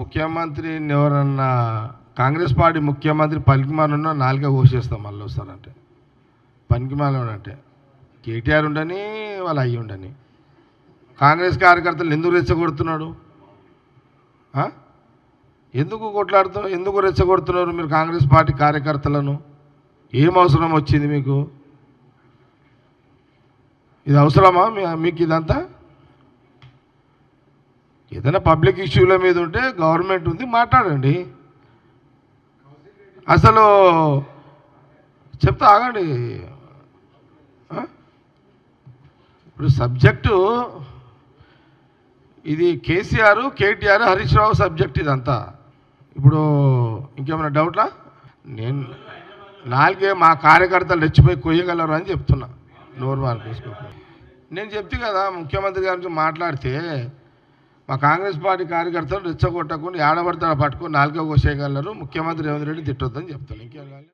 ముఖ్యమంత్రి ఎవరన్నా కాంగ్రెస్ పార్టీ ముఖ్యమంత్రి పనికిమానున్నా నాలుగే కోసేస్తాం మళ్ళీ వస్తారంటే పనికిమాలు అంటే కేటీఆర్ ఉండని వాళ్ళు అయ్యి ఉండని. కాంగ్రెస్ కార్యకర్తలు ఎందుకు రెచ్చగొడుతున్నాడు? ఎందుకు కొట్లాడుతున్నారు ఎందుకు రెచ్చగొడుతున్నారు మీరు కాంగ్రెస్ పార్టీ కార్యకర్తలను? ఏం అవసరం వచ్చింది మీకు? ఇది అవసరమా మీకు ఇదంతా? ఏదైనా పబ్లిక్ ఇష్యూల మీద ఉంటే గవర్నమెంట్ ఉంది మాట్లాడండి. అసలు చెప్తా ఆగండి. ఇప్పుడు సబ్జెక్టు ఇది కేసీఆర్ కేటీఆర్ హరీష్ రావు సబ్జెక్ట్ ఇదంతా. ఇప్పుడు ఇంకేమైనా డౌట్లా? నేను నాలుగే మా కార్యకర్తలు రెచ్చిపోయి కొయ్యగలరు అని చెప్తున్నా. నోరు మార్పు నేను చెప్తే కదా ముఖ్యమంత్రి గారి నుంచి మాట్లాడితే మా కాంగ్రెస్ పార్టీ కార్యకర్తలు రెచ్చగొట్టకుండా ఏడబడతా పట్టుకుని నాలుగో కోసేయగలరు ముఖ్యమంత్రి రేవంత్ రెడ్డి తిట్టొద్దని చెప్తాను. ఇంకేం కాలేదు